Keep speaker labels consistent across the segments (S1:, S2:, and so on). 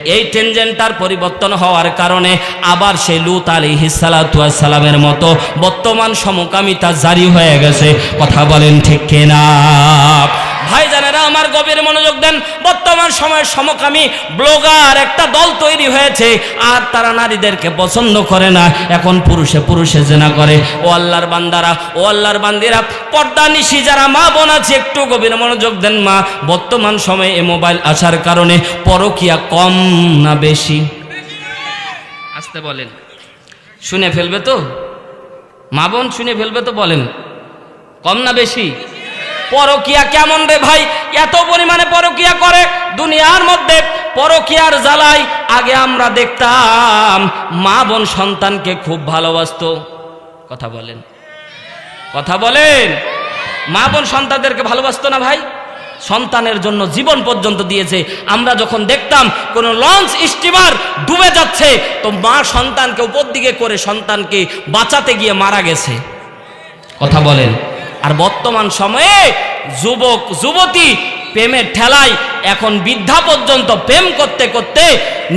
S1: এই টেনজেন্টার পরিবর্তন হওয়ার কারণে আবার সে লুত আলী সালামের মতো বর্তমান সমকামিতা জারি হয়ে গেছে। কথা বলেন ঠিক কিনা? ভাই জানেরা আমার গভীর মনোযোগ দেন, বর্তমান সময়ের সমকামী ব্লগার একটা দল তৈরি হয়েছে, আর তারা নারীদেরকে পছন্দ করে না। এখন পুরুষে পুরুষে জেনা করে। ও আল্লাহর বান্দারা, ও আল্লাহর বান্দিরা, পর্দা নিশি যারা মা বোন আছে, একটু গভীর মনোযোগ দেন মা। বর্তমান সময়ে এ মোবাইল আসার কারণে পরকিয়া কম না বেশি। আসতে বলেন। শুনে ফেলবে তো? মা বোন শুনে ফেলবে তো বলেন। কম না বেশি? পরকিয়া কেমন রে ভাই? এত পরিমাণে পরকিয়া করে দুনিয়ার মধ্যে পরকিয়ার জ্বালাই আগে আমরা দেখতাম মা বোন সন্তানকে খুব ভালোবাসতো। কথা বলেন। কথা বলেন। মা বোন সন্তানদেরকে ভালোবাসতো না ভাই? সন্তানের জন্য জীবন পর্যন্ত দিয়েছে। আমরা যখন দেখতাম কোন লঞ্চ স্টিমার ডুবে যাচ্ছে, তো মা সন্তানকে উপর দিকে করে সন্তানকে বাঁচাতে গিয়ে মারা গেছে। কথা বলেন। আর বর্তমান সময়ে যুবক, যুবতী প্রেমের ঠেলায় এখন বৃদ্ধা পর্যন্ত প্রেম করতে করতে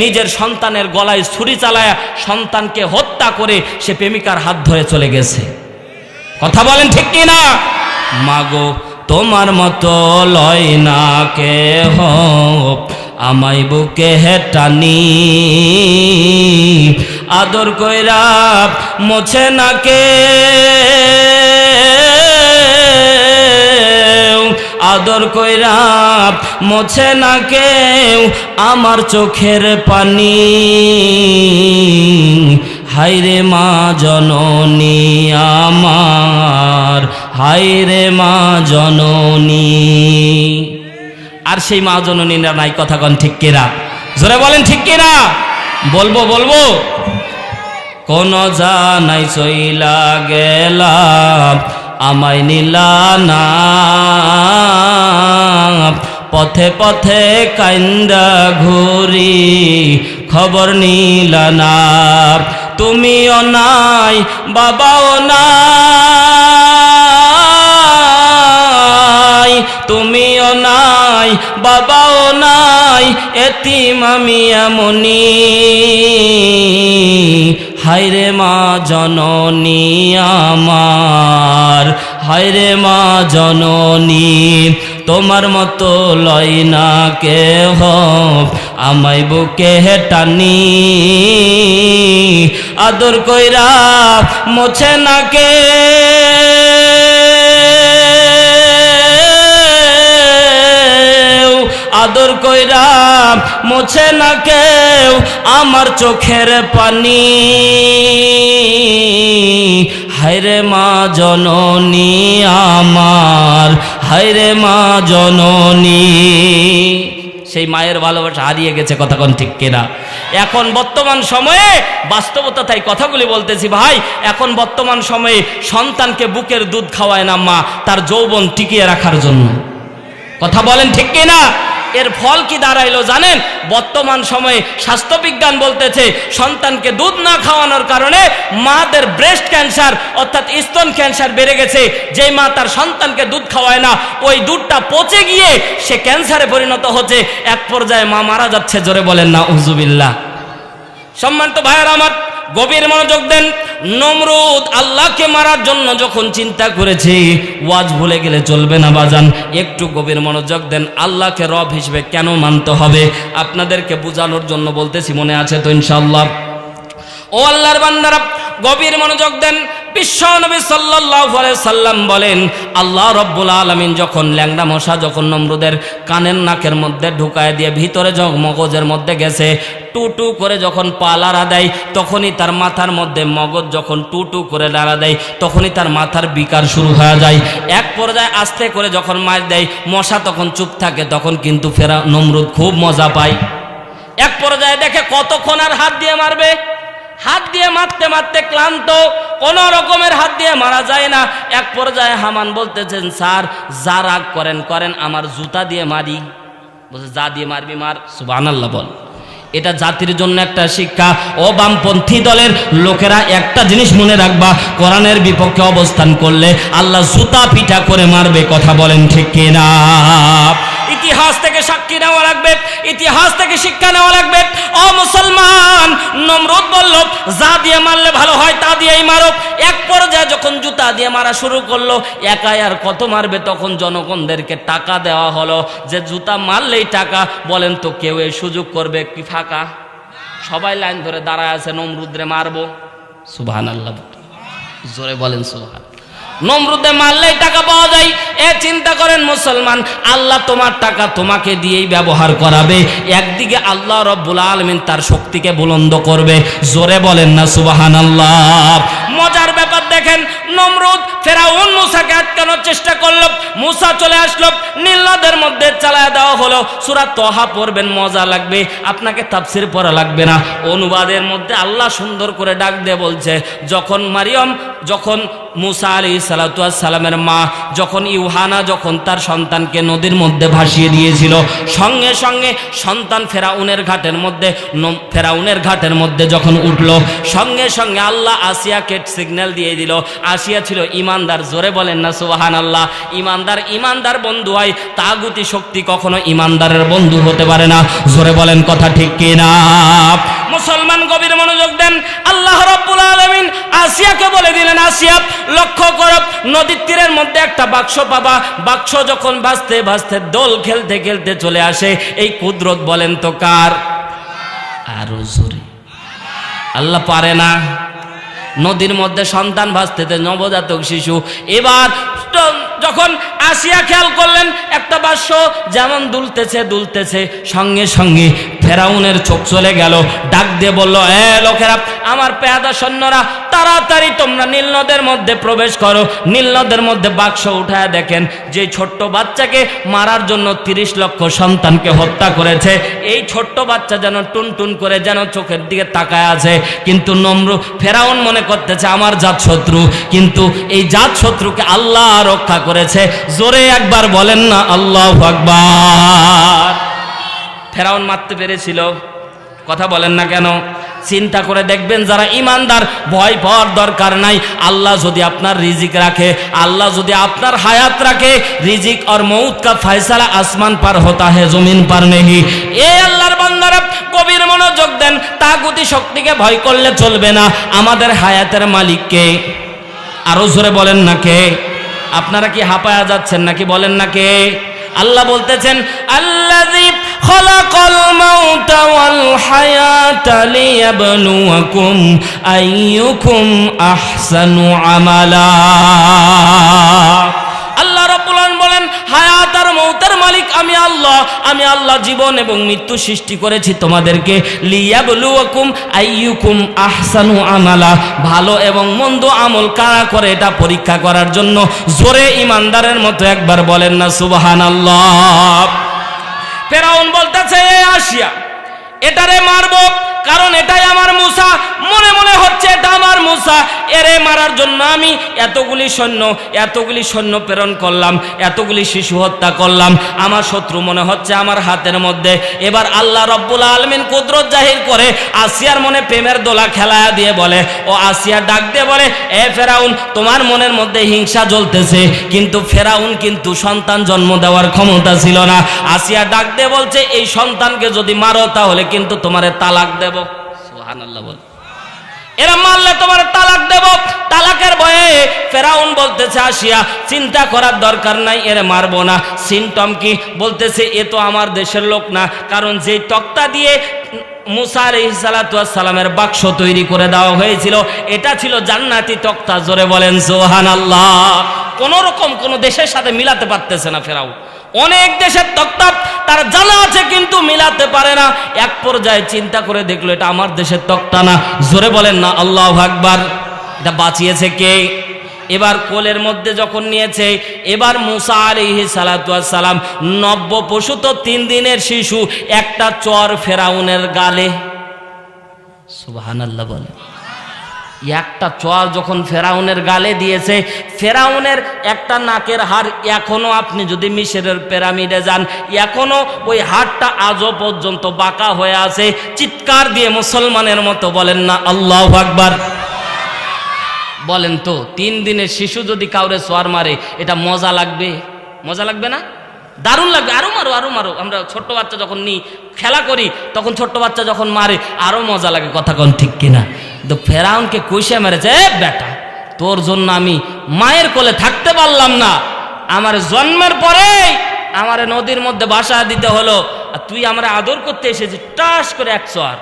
S1: নিজের সন্তানের গলায় ছুরি চালায় সন্তানকে হত্যা করে সে প্রেমিকার হাত ধরে চলে গেছে। কথা বলেন ঠিক কি না? মাগো, তোমার মতো লয় না কে আমায় বুকে হেটানি। আদর কইরা মোছে না কে? আদর কইরা মোছে না কেউ আমার চোখের পানি। হাইরে মা জননী আমার হাইরে মা জননী। আর সেই মা জননীরা নাই, কথা কন ঠিক কিনা? জোরে বলেন ঠিক কিনা? বলব বলব। কোন জানাই চইলা গেলাম আমায় নিলা না। পথে পথে কান্দা ঘুরি, খবর নিলা না। তুমি তুমিও নাই, বাবাও নাই। তুমিও নাই, বাবাও নাই, এতিম আমি এমনি। হাইরে মা জননী আমার। হাইরে মা জননী, তোমার মতো লয় না কেহ। আমায় বুকে হেটানি আদর কইরা মোছে না কে। আদর কইরা মোছে না কেউ আমার চোখের পানি। হাইরে মা জননী আমার হাইরে মা জননী। সেই মায়ের ভালোবাসা হারিয়ে গেছে কথা কোন ঠিক কিনা? এখন বর্তমান সময়ে বাস্তবতা তাই কথাগুলি বলতেছি, ভাই, এখন বর্তমান সময়ে সন্তানকে বুকের দুধ খাওয়ায় না মা, তার যৌবন টিকিয়ে রাখার জন্য। কথা বলেন ঠিক কিনা? এর ফল কি দাঁড়াইলো জানেন? বর্তমান সময়ে স্বাস্থ্যবিজ্ঞান বলতেছে, সন্তানকে দুধ না খাওয়ানোর কারণে মাদের ব্রেস্ট ক্যান্সার অর্থাৎ স্তন ক্যান্সার বেড়ে গেছে। যেই মা তার সন্তানকে দুধ খাওয়ায় না, ওই দুধটা পচে গিয়ে সে ক্যান্সারে পরিণত হচ্ছে। এক পর্যায়ে মা মারা যাচ্ছে, জোরে বলেন না উজুবিল্লাহ সম্মানিত ভাইয়ার আমার গভীর মনোযোগ দেন। নমরুদ আল্লাহকে মারার জন্য যখন চিন্তা করেছে, ওয়াজ ভুলে গেলে চলবে না বাজান। একটু গভীর মনোযোগ দেন, আল্লাহকে রব হিসেবে কেন মানতে হবে? আপনাদেরকে বোঝানোর জন্য বলতেছি, মনে আছে তো ইনশাল্লাহ ও আল্লাহর বান্দারা, গভীর মনোযোগ দেন বিশ্ব নবী সাল্লাল্লাহু আলাইহি সাল্লাম বলেন, আল্লাহ রব্বুল আলামিন যখন ল্যাংড়া মশা, যখন নমরুদের কানের নাকের মধ্যে ঢুকায় দিয়ে ভিতরে মগজের মধ্যে গেছে টু টু করে যখন পা লাড়া দেয়, তখনই তার মাথার মধ্যে মগজ যখন টু টু করে লাড়া দেয়, তখনই তার মাথার বিকার শুরু হয়ে যায়। এক পর্যায়ে আস্তে করে যখন মার দেয়, মশা তখন চুপ থাকে, তখন কিন্তু ফেরা নমরুদ খুব মজা পায়। এক পর্যায়ে দেখে কতক্ষণ আর হাত দিয়ে মারবে? হাত দিয়ে মারতে মারতে ক্লান্ত, কোন রকমের হাত দিয়ে মারা যায় না। এক পর্যায়ে হামান বলতেছেন, স্যার, যা রাগ করেন করেন, আমার জুতা দিয়ে মারি। বলছে, যা দিয়ে মারবি, মার। সুবান আল্লাহ বল। এটা জাতির জন্য একটা শিক্ষা। ও বামপন্থী দলের লোকেরা একটা জিনিস মনে রাখবা, কোরআনের বিপক্ষে অবস্থান করলে আল্লাহ জুতা পিঠা করে মারবে, কথা বলেন ঠিক কিনা? ইতিহাস থেকে সাক্ষী নেওয়া লাগবে, ইতিহাস থেকে শিক্ষা নেওয়া লাগবে। ও মুসলমান, নমরুদ বলল, যা দিয়ে মারলে ভালো হয়, তা দিয়েই মারো। এক পর্যায়ে যখন জুতা দিয়ে মারা শুরু করল, একাই আর কত মারবে তখন জনগণদেরকে টাকা দেওয়া হলো। যে জুতা মারলেই টাকা, বলেন তো কেউ এই সুযোগ করবে কি ফাঁকা? সবাই লাইন ধরে দাঁড়ায় আছে, নমরুদ্রে মারবো। সুবহান আল্লাহ জোরে বলেন সুবহান নমরুদে মারলেই টাকা পাওয়া যায়। এ চিন্তা করেন মুসলমান, আল্লাহ তোমার টাকা তোমাকে দিয়েই ব্যবহার করাবে। একদিকে আল্লাহ রব্বুল আলমিন তার শক্তিকে বুলন্দ করবে। জোরে বলেন না সুবাহান আল্লাহ মজার ব্যাপার দেখেন, নমরুদ ফেরাউন মুসাকে আটকানোর চেষ্টা করল। মুসা চলে আসলো নীলনদের মধ্যে চালায় দেওয়া হলো। সুরা তহা পড়বেন, মজা লাগবে, আপনাকে তাফসির পড়া লাগবে না। অনুবাদের মধ্যে আল্লাহ সুন্দর করে ডাক দিয়ে বলছে, যখন মারিয়ম, যখন মুসা আলী সালামের মা, যখন ইউহানা, যখন তার সন্তানকে নদীর মধ্যে ভাসিয়ে দিয়েছিল, সঙ্গে সঙ্গে সন্তান ফেরাউনের ঘাটের মধ্যে ফেরাউনের ঘাটের মধ্যে যখন উঠল, সঙ্গে সঙ্গে আল্লাহ আসিয়াকে সিগন্যাল দিয়ে দিল। আসিয়া ছিল ইমানদার, জোরে বলেন না সুবাহান আল্লাহ ইমানদার ইমানদার বন্ধু হয় তাগুতি শক্তি কখনো ইমানদারের বন্ধু হতে পারে না। জোরে বলেন কথা ঠিক কিনা? মুসলমান গভীর মনোযোগ দেন। আল্লাহ রব্বুল আলমিন আসিয়াকে বলে দিলেন, আসিয়া, লক্ষ্য করো, নদীর তীরের মধ্যে একটা বাক্স পাবা। বাক্স যখন ভাসতে ভাসতে দোল খেলতে খেলতে চলে আসে, এই কুদরত বলেন তো কার? আরও জোরে। আল্লাহ পারে না। নদীর মধ্যে সন্তান ভাসতেতে নবজাতক শিশু। এবার যখন আসিয়া খেয়াল করলেন, একটা বাস্য যেমন দুলতেছে দুলতেছে, সঙ্গে সঙ্গে ফেরাউনের চোখ চলে গেল। ডাক দিয়ে বলল, এ লোকেরা, আমার পেয়াদা সৈন্যরা, তাড়াতাড়ি তোমরা নীলনদের মধ্যে প্রবেশ করো। নীলনদের মধ্যে বাক্স উঠায় দেখেন, যে ছোট্ট বাচ্চাকে মারার জন্য তিরিশ লক্ষ সন্তানকে হত্যা করেছে, এই ছোট্ট বাচ্চা যেন টুন টুন করে যেন চোখের দিকে তাকায় আছে। কিন্তু নম্র ফেরাউন মনে করতেছে, আমার জাত শত্রু। কিন্তু এই জাত শত্রুকে আল্লাহ রক্ষা করেছে। জোরে একবার বলেন না, আল্লাহ আকবার। ফেরাউন মারতে পেরেছিল। কথা বলেন না কেন? চিন্তা করে দেখবেন যারা ইমানদার, ভয় পাওয়ার দরকার নাই। আল্লাহ যদি আপনার রিজিক রাখে, আল্লাহ যদি আপনার হায়াত রাখে, রিজিক আর মৌত কা ফয়সালা আসমান পার হতা হে, জমিন পার নেহি। এ আল্লাহর বান্দারা কবির মনোযোগ দেন, তাগুতি শক্তিকে ভয় করলে চলবে না। আমাদের হায়াতের মালিককে আরও জোরে বলেন না কে? আপনারা কি হাঁপায়া যাচ্ছেন নাকি বলেন না কে? আল্লাহ বলতেছেন আইয়ুকুম আহসানু আমালা আল্লাহ রাব্বুল আলামিন বলেন হায়াত আর মৌতের মালিক আমি আল্লাহ আমি আল্লাহ জীবন এবং মৃত্যু সৃষ্টি করেছি তোমাদেরকে। লিয়াবলুয়াকুম আইয়ুকুম আহসানু আমালা। ভালো এবং মন্দ আমল কারা করে এটা পরীক্ষা করার জন্য? জোরে ইমানদারের মতো একবার বলেন না, সুবহানাল্লাহ। ফেরাউন বলতেছে আসিয়া এটারে মারবো, কারণ এটাই আমার মুসা। মনে মনে হচ্ছে এটা আমার মুসা। এরে মারার জন্য আমি এতগুলি সৈন্য এতগুলি সৈন্য প্রেরণ করলাম, এতগুলি শিশু হত্যা করলাম। আমার শত্রু মনে হচ্ছে আমার হাতের মধ্যে। এবার আল্লাহ রব্বুল আলমিন কুদরত জাহির করে আসিয়ার মনে প্রেমের দোলা খেলায়া দিয়ে বলে, ও আসিয়া ডাক দিয়ে বলে, এ ফেরাউন, তোমার মনের মধ্যে হিংসা জ্বলতেছে, কিন্তু ফেরাউন কিন্তু সন্তান জন্ম দেওয়ার ক্ষমতা ছিল না। আসিয়া ডাক দিয়ে বলছে, এই সন্তানকে যদি মারো তাহলে কিন্তু তোমারে তালাক দেব। সুবহানাল্লাহ বল। এরা মারলে তোমার তালাক দেব। তালাকের ভয়ে ফেরাউন বলতেছে, আসিয়া, চিন্তা করার দরকার নাই, এরে মারবো না। সিমটম কি? বলতেছে, এ তো আমার দেশের লোক না। কারণ যে তক্তা দিয়ে মুসা আলহিসালামের বাক্স তৈরি করে দেওয়া হয়েছিল, এটা ছিল জান্নাতি তক্তা। জোরে বলেন সোহান আল্লাহ কোন রকম কোন দেশের সাথে মিলাতে পারতেছে না ফেরাউন। অনেক দেশের তক্তা তার জানা আছে, কিন্তু মিলাতে পারে না। এক পর্যায়ে চিন্তা করে দেখল, এটা আমার দেশের তক্তা না। জোরে বলেন না, আল্লাহ আকবার। এটা বাঁচিয়েছে কে? এবার কোলের মধ্যে যখন নিয়েছে, এবার মুসা আলিহি সালাম নব্য পশু তো তিন দিনের শিশু, একটা চর ফেরাউনের গালে। সুবাহান আল্লাহ বলে। একটা চর যখন ফেরাউনের গালে দিয়েছে, ফেরাউনের একটা নাকের হার এখনও আপনি যদি মিশরের পিরামিডে যান, এখনও ওই হাড়টা আজও পর্যন্ত বাঁকা হয়ে আছে। চিৎকার দিয়ে মুসলমানের মতো বলেন না, আল্লাহ আকবার। বলেন তো, তিন দিনের শিশু যদি কাউরে সোয়ার মারে, এটা মজা লাগবে? মজা লাগবে না? দারুণ লাগবে। আরও মারো আরও মারো। আমরা ছোট্ট বাচ্চা যখন নিই, খেলা করি, তখন ছোট্ট বাচ্চা যখন মারে, আরও মজা লাগে। কথা কোন ঠিক কিনা? তো ফেরাউনকে কইসে মেরেছে বেটা, তোর জন্য আমি মায়ের কোলে থাকতে পারলাম না। আমার জন্মের পরেই আমার নদীর মধ্যে বাসা দিতে হলো, আর তুই আমরা আদর করতে এসেছিস, টাস করে এক চর।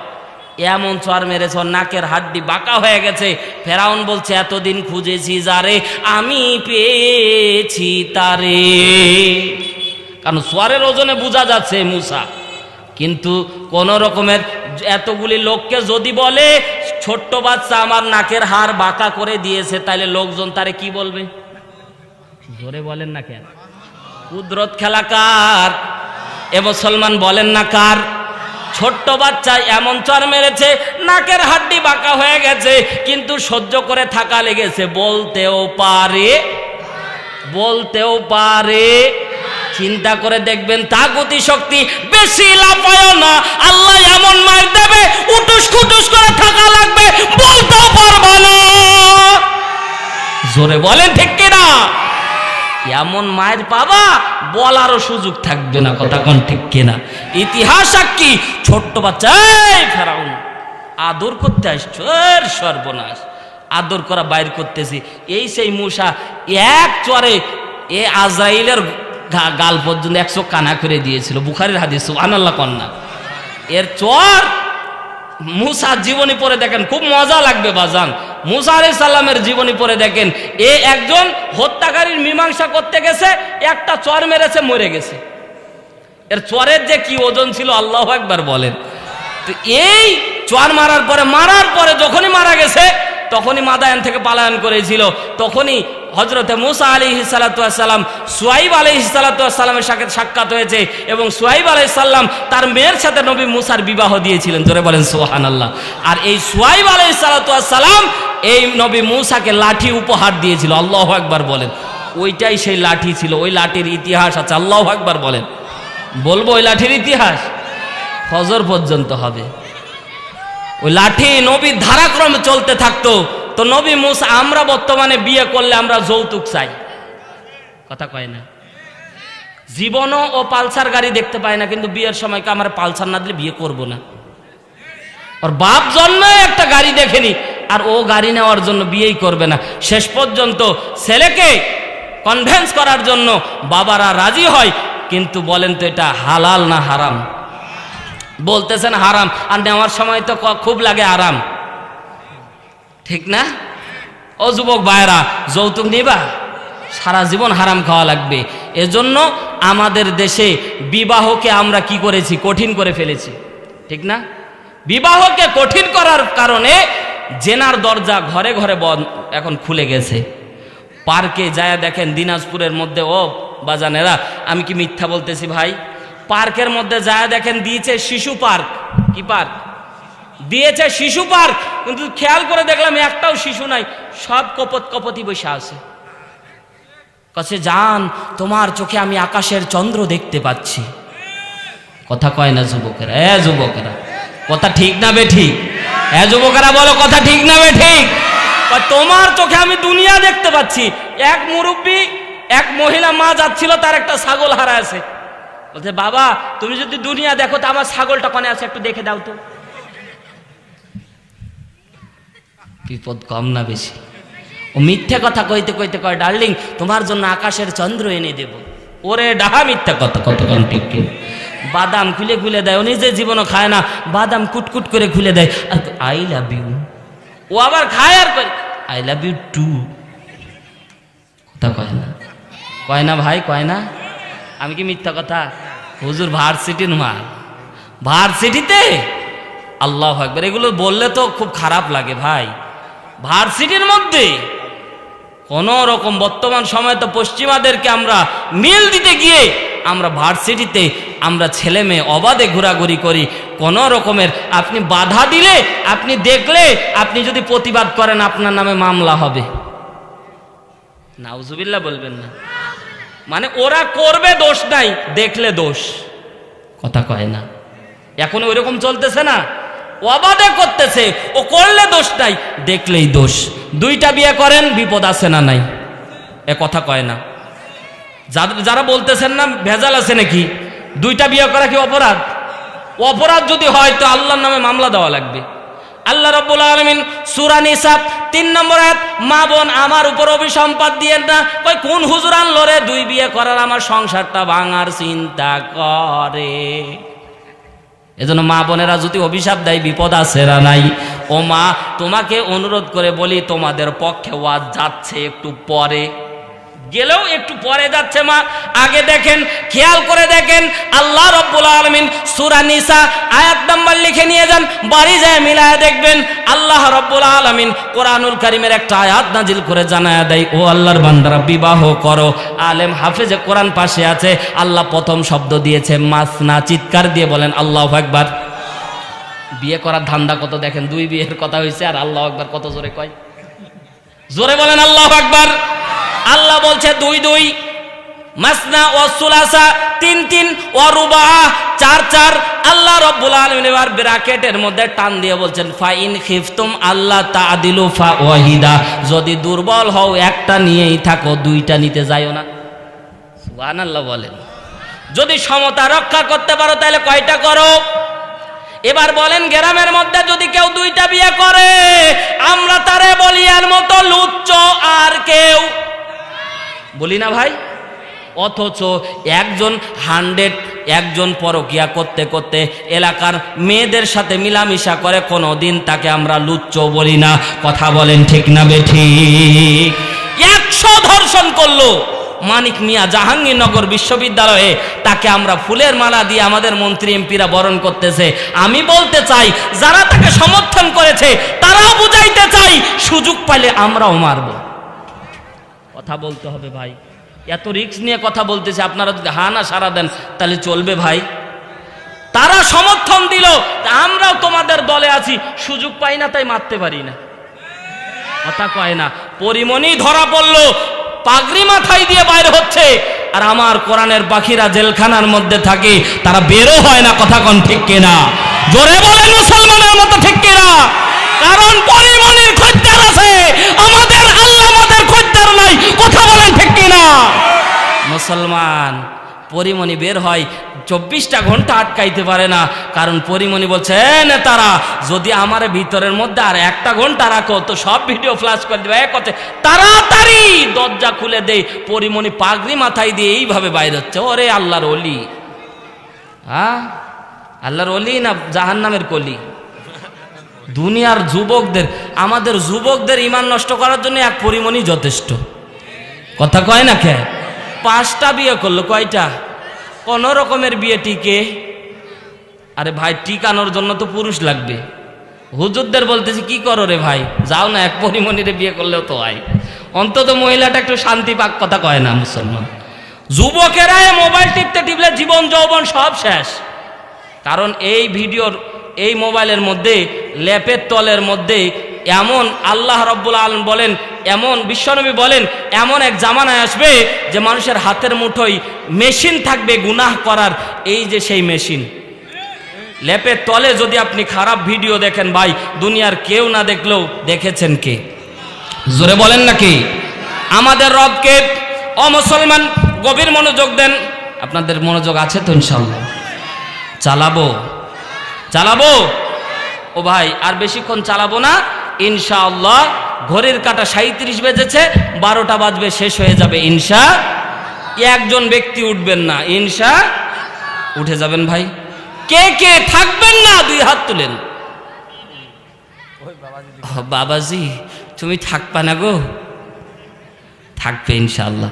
S1: এমন চর মেরেছ, নাকের হাড্ডি বাঁকা হয়ে গেছে। ফেরাউন বলছে, এতদিন খুঁজেছি যারে, আমি পেয়েছি তারে। কারণ সোয়ারের ওজনে বোঝা যাচ্ছে মুসা। কিন্তু কোন রকমের এতগুলি লোককে যদি বলে ছোট্ট বাচ্চা আমার নাকের হার বাঁকা করে দিয়েছে তাহলে লোকজন তারে কি বলবে? জোরে বলেন না কেন? কুদরত খেলা কার? এ মুসলমান বলেন না কার? ছোট্ট বাচ্চা এমন চর মেরেছে, নাকের হাড্ডি বাঁকা হয়ে গেছে, কিন্তু সহ্য করে থাকা লেগেছে। বলতেও পারে বলতেও পারে। চিন্তা করে দেখবেন তা গতি শক্তি বেশি লাফায় না। আল্লাহ এমন মার দেবে, উটুস খুটুস করে থাকা লাগবে বলতেও পারবা না। জোরে বলেন ঠিক কিনা? এমন মায়ের পাবা, বলারও সুযোগ থাকবে না, কথা কোন ঠিক কিনা? ইতিহাস কি? ছোট্ট বাচ্চা ফেরাউন, আদর করতে আসছো সর্বনাশ। আদর করা বাইর করতেছি। এই সেই মূষা, এক চরে এ আজরাইলের গাল পর্যন্ত একশো কানা করে দিয়েছিল। বুখারের হাদিস আনাল্লাহ কন্যা এর চর মুসা জীবনী পরে দেখেন, খুব মজা লাগবে বাজান। মুসা আলাই সাল্লামের জীবনী পরে দেখেন, এ একজন হত্যাকারীর মীমাংসা করতে গেছে, একটা চর মেরেছে, মরে গেছে। এর চরের যে কি ওজন ছিল, আল্লাহ একবার বলেন। তো এই চর মারার পরে মারার পরে যখনই মারা গেছে তখনই মাদায়ান থেকে পালায়ন করেছিল। তখনই হজরতে মুসা আলী সালাতাম সুয়াইব আলী সালাতামের সাথে সাক্ষাৎ হয়েছে এবং সুয়াইব আলাই সাল্লাম তার মেয়ের সাথে নবী মুসার বিবাহ দিয়েছিলেন। জোরে বলেন সোহান আল্লাহ আর এই সুয়াইব আলাই সালাতাম এই নবী মুসাকে লাঠি উপহার দিয়েছিল। আল্লাহ একবার বলেন। ওইটাই সেই লাঠি ছিল। ওই লাঠির ইতিহাস আছে। আল্লাহ একবার বলেন। বলব ওই লাঠির ইতিহাস? ফজর পর্যন্ত হবে। ওই লাঠি নবীর ধারাক্রমে চলতে থাকতো। তো নবী মুসা, আমরা বর্তমানে বিয়ে করলে আমরা যৌতুক চাই। কথা কয় না? জীবনও ও পালসার গাড়ি দেখতে পায় না, কিন্তু বিয়ের সময়কে আমার পালসার না দিলে বিয়ে করব না। ওর বাপ জন্মে একটা গাড়ি দেখেনি, আর ও গাড়ি নেওয়ার জন্য বিয়েই করবে না। শেষ পর্যন্ত ছেলেকে কনভেন্স করার জন্য বাবারা রাজি হয়, কিন্তু বলেন তো এটা হালাল না হারাম? বলতেছেন হারাম। আর নেওয়ার সময় তো খুব লাগে আরাম। ঠিক না? ও যুবক ভাইরা যৌতুক নিবা? সারা জীবন হারাম খাওয়া লাগবে। এজন্য আমাদের দেশে বিবাহকে আমরা কি করেছি? কঠিন করে ফেলেছি। ঠিক না? বিবাহকে কঠিন করার কারণে জেনার দরজা ঘরে ঘরে এখন খুলে গেছে। পার্কে যায় দেখেন দিনাজপুরের মধ্যে, ও বাজানেরা, আমি কি মিথ্যা বলতেছি ভাই? পার্কের মধ্যে যায়, দেখেন দিয়েছে শিশু পার্ক। কি পার্ক? দিয়েছে শিশু পার্ক। কিন্তু খেয়াল করে দেখলাম একটাও শিশু নাই, সব কপত কপতি বসে আছে। কাছে যান তোমার চোখে আমি আকাশের চন্দ্র দেখতে পাচ্ছি। কথা কয় না যুবকেরা, এ যুবকেরা, কথা ঠিক না বে ঠিক? এ যুবকেরা, বলো কথা ঠিক না বে ঠিক? তোমার চোখে আমি দুনিয়া দেখতে পাচ্ছি। এক মুরব্বী, এক মহিলা মা যাচ্ছিল, তার একটা ছাগল হারা আছে। বলছে, বাবা, তুমি যদি দুনিয়া দেখো, তো আমার ছাগলটা কনে আছে, একটু দেখে দাও তো। বিপদ কম না বেশি। ও মিথ্যে কথা কইতে কইতে কয়, ডার্লিং, তোমার জন্য আকাশের চন্দ্র এনে দেব। ওরে ডাহা মিথ্যা কথা কতক্ষণ ঠিক? বাদাম খুলে খুলে দেয়, ও নিজে জীবনও খায় না। বাদাম কুটকুট করে খুলে দেয় আই লাভ ইউ। ও আবার খায় আর কয় আই লাভ ইউ টু। কথা কয় না। কয় না ভাই, কয় না? আমি কি মিথ্যা কথা? হুজুর ভার্সিটির মাল ভার্সিটিতে? আল্লাহ একবার এগুলো বললে তো খুব খারাপ লাগে ভাই। ভার্সিটির মধ্যে কোন রকম বর্তমান সময়ে তো পশ্চিমাদেরকে আমরা মিল দিতে গিয়ে আমরা ভার্সিটিতে আমরা ছেলে মেয়ে অবাধে ঘোরাঘুরি করি। কোন রকমের আপনি বাধা দিলে, আপনি দেখলে, আপনি যদি প্রতিবাদ করেন, আপনার নামে মামলা হবে। নাউজুবিল্লাহ বলবেন না। মানে ওরা করবে দোষ নাই, দেখলে দোষ। কথা কয় না। এখন ওইরকম চলতেছে না। অবাধে করতেছে, ও করলে দোষ নাই, দেখলেই দোষ। দুইটা বিয়ে করেন, বিপদ আছে না নাই? এ কথা কয় না। যারা বলতেছেন না, ভেজাল আছে নাকি? দুইটা বিয়ে করা কি অপরাধ? অপরাধ যদি হয়, তো আল্লাহর নামে মামলা দেওয়া লাগবে। আল্লাহ রব্বুল আলমিন সুরানিসাব তিন নম্বর আয়াত, মা বোন, আমার উপর অভিসম্পাদ দিয়ে না। কই কোন হুজুর আনলো রে? দুই বিয়ে করার আমার সংসারটা ভাঙার চিন্তা করে। এজন্য মা বোনেরা যদি অভিশাপ দেয়, বিপদ আছে না নাই? ও মা, তোমাকে অনুরোধ করে বলি, তোমাদের পক্ষে ওয়াজ যাচ্ছে একটু পরে। গেলেও একটু পরে যাচ্ছে মা। আগে দেখেন, খেয়াল করে দেখেন, আল্লাহ রব্বুল আলমিন সুরা নিসা আয়াত নাম্বার লিখে নিয়ে যান, বাড়ি যায় মিলায় দেখবেন, আল্লাহ রব্বুল আলমিন কোরআনুল করিমের একটা আয়াত নাজিল করে জানায় দেয়, ও আল্লাহর বান্দারা, বিবাহ করো। আলেম হাফেজে কোরআন পাশে আছে, আল্লাহ প্রথম শব্দ দিয়েছে, মাসনা চিৎকার দিয়ে বলেন, আল্লাহ একবার বিয়ে করার ধান্দা কত দেখেন, দুই বিয়ের কথা হয়েছে আর আল্লাহ একবার কত জোরে কয়? জোরে বলেন, আল্লাহ একবার আল্লাহ বলছে দুই দুই। মাসনা ও সুলাসা, তিন তিন। ও রুবা চার চার। আল্লাহ রব্বুল আলমিন এবার ব্র্যাকেটের মধ্যে টান দিয়ে বলছেন, ফাইন খিফতুম আল্লাহ তাদিলু ফা ওয়াহিদা যদি দুর্বল হও, একটা নিয়েই থাকো, দুইটা নিতে যাইও না। সুবহান আল্লাহ বলেন। যদি সমতা রক্ষা করতে পারো, তাহলে কয়টা করো? এবার বলেন, গ্রামের মধ্যে যদি কেউ দুইটা বিয়ে করে, আমরা তারে বলি এর মতো লুচ্চ আর কেউ। বলি না ভাই। অথচ একজন হান্ড্রেড, একজন পরকিয়া করতে করতে এলাকার মেয়েদের সাথে মিলামিশা করে কোনো দিন তাকে আমরা লুচ্চ বলি না। কথা বলেন ঠিক না বেঠিক একশো ধর্ষণ করল। মানিক মিয়া জাহাঙ্গীরনগর বিশ্ববিদ্যালয়ে তাকে আমরা ফুলের মালা দিয়ে আমাদের মন্ত্রী এমপিরা বরণ করতেছে। আমি বলতে চাই, যারা তাকে সমর্থন করেছে, তারাও বুঝাইতে চাই, সুযোগ পাইলে আমরাও মারব। কথা বলতে হবে ভাই। এত রিস্ক নিয়ে কথা বলতেছে, আপনারা যদি হা না সারা দেন, তাহলে চলবে ভাই। তারা সমর্থন দিল আমরাও তোমাদের দলে আছি, সুযোগ পাই না, তাই মারতে পারি না। কথা কয় না, পরিমণি ধরা পড়ল, পাগড়ি মাথায় দিয়ে বাইরে হচ্ছে, আর আমার কোরআনের পাখিরা জেলখানার মধ্যে থাকে, তারা বেরো হয় না, কথা কন ঠিক কিনা? জোরে বলেন মুসলমানের মতো ঠিক কিনা? কারণ পরিমণির খদ্দার আছে খদ্দার নাই, কথা বলেন ঠিক মুসলমান, পরিমণি বের হয়, চব্বিশটা ঘণ্টা আটকাইতে পারে না। কারণ পরিমণি বলছে, "এ নেতারা, যদি আমার ভিতরের মধ্যে আর একটা ঘণ্টা রাখো, তো সব ভিডিও ফ্লাশ করে দেবে। এক হচ্ছে তাড়াতাড়ি দরজা খুলে দেই পরিমণি পাগড়ি মাথায় দিয়ে এইভাবে বাইরে হচ্ছে, ওরে আল্লাহর অলি। হ্যাঁ আল্লাহর অলি না জাহান নামের কলি? দুনিয়ার যুবকদের, আমাদের যুবকদের ইমান নষ্ট করার জন্য এক পরিমণি যথেষ্ট। কথা কয় না কে? পাঁচটা বিয়ে করল, কয়টা? কোন রকমের বিয়ে টিকে। আরে ভাই, টিকানোর জন্য তো পুরুষ লাগবে। হুজুরদের বলতেছি, কি করো রে ভাই? যাও না, এক পরিমণিরে বিয়ে করলেও তো হয়। অন্তত মহিলাটা একটু শান্তি পাক কথা কয় না, মুসলমান। যুবকেরা মোবাইল টিপতে টিপলে জীবন যৌবন সব শেষ। কারণ এই ভিডিওর এই মোবাইলের মধ্যে, ল্যাপের তলের মধ্যে, এমন আল্লাহ রব্বুল আলম বলেন, এমন বিশ্বনবী বলেন, এমন এক জামানায় আসবে যে মানুষের হাতের মুঠোয় মেশিন থাকবে গুনাহ করার, এই যে সেই মেশিন। ল্যাপের তলে যদি আপনি খারাপ ভিডিও দেখেন ভাই, দুনিয়ার কেউ না দেখলেও দেখেছেন কে? জোরে বলেন নাকি? আমাদের রবকে অমুসলমান গভীর মনোযোগ দেন। আপনাদের মনোযোগ আছে তো ইনশাল্লাহ। চালাবো। চালাবো? ও ভাই, আর বেশিক্ষণ চালাবো না। ইনশাআল্লাহ, ঘড়ির কাটা সাঁত্রিশ বেজেছে, বারোটা বাজবে, শেষ হয়ে যাবে, ইনশা। একজন ব্যক্তি উঠবেন না, ইনশা। উঠে যাবেন ভাই। কে কে থাকবেন না? দুই হাত তুলেন। বাবাজি, তুমি থাকবা না গো। থাকবে ইনশাআল্লাহ।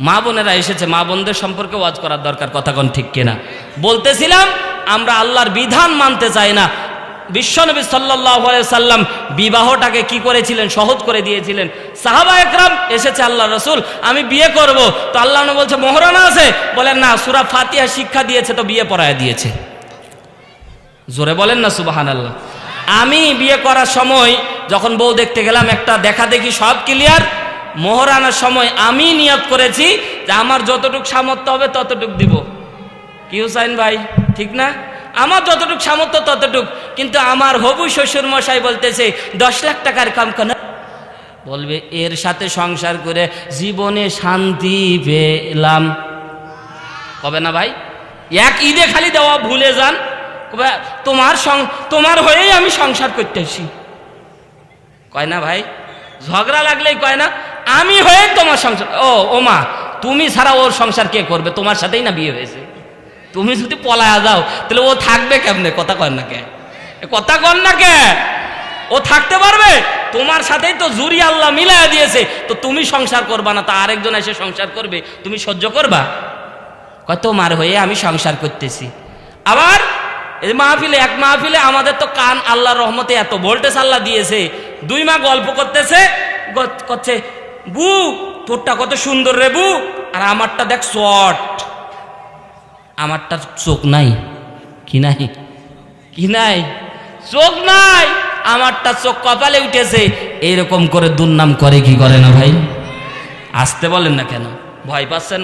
S1: মা বোনেরা এসেছে, মা বোনদের সম্পর্কে ওয়াজ করার দরকার, কথা কোন ঠিক কিনা। বলতেছিলাম আমরা আল্লাহর বিধান মানতে চাই না। বিশ্বনবী সাল্লাহ সাল্লাম বিবাহটাকে কি করেছিলেন? সহজ করে দিয়েছিলেন। সাহাবা একরাম এসেছে আল্লাহ রসুল, আমি বিয়ে করব। তো আল্লাহ বলছে মোহরানা আছে? বলেন, না, সুরা ফাতিয়া শিক্ষা দিয়েছে, তো বিয়ে পড়ায় দিয়েছে। জোরে বলেন না সুবাহান আল্লাহ আমি বিয়ে করার সময় যখন বউ দেখতে গেলাম, একটা দেখা দেখি সব ক্লিয়ার। মোহরানার সময় আমি নিয়ত করেছি যে আমার যতটুক সামর্থ্য হবে ততটুক দিব। কি হুসাইন ভাই? ঠিক না? আমার যতটুক সামর্থ্য, ততটুক। কিন্তু আমার হবু শ্বশুর মশাই বলতেছে, দশ লাখ টাকার কাম কেন বলবে, এর সাথে সংসার করে জীবনে শান্তি পেলাম। কবে না ভাই? এক ঈদে খালি দেওয়া, ভুলে যান। তোমার তোমার হয়েই আমি সংসার করতেছি। কয় না ভাই? ঝগড়া লাগলেই কয় না, আমি হয়ে তোমার সংসার ও ও মা তুমি ছাড়া ওর সংসার কে করবে? তোমার সাথেই না বিয়ে হয়েছে। তুমি যদি পলায়া যাও, তাহলে ও থাকবে কেমনে? কথা কর না কে? কথা কর না কে? ও থাকতে পারবে? তোমার সাথেই তো জুরি আল্লাহ মিলাইয়া দিয়েছে। তো তুমি সংসার করবা না, তা আরেকজন এসে সংসার করবে। তুমি সহ্য করবা? কত মার হয়ে আমি সংসার করতেছি। আবার এই মাহফিলে, এক মাহফিলে আমাদের তো কান আল্লাহর রহমতে এত ভোল্টেজ আল্লাহ দিয়েছে। দুই মা গল্প করতেছে করছে, বু, তোরটা কত সুন্দর রে বু। আর আমারটা দেখ শর্ট আমারটা চোখ নাই। কি নাই? কি নাই? চোখ নাই। আমারটা চোখ কপালে উঠেছে। এরকম করে দুর্নাম করে কি করে না ভাই? আসতে বলেন না কেন? ভয় পাচ্ছেন?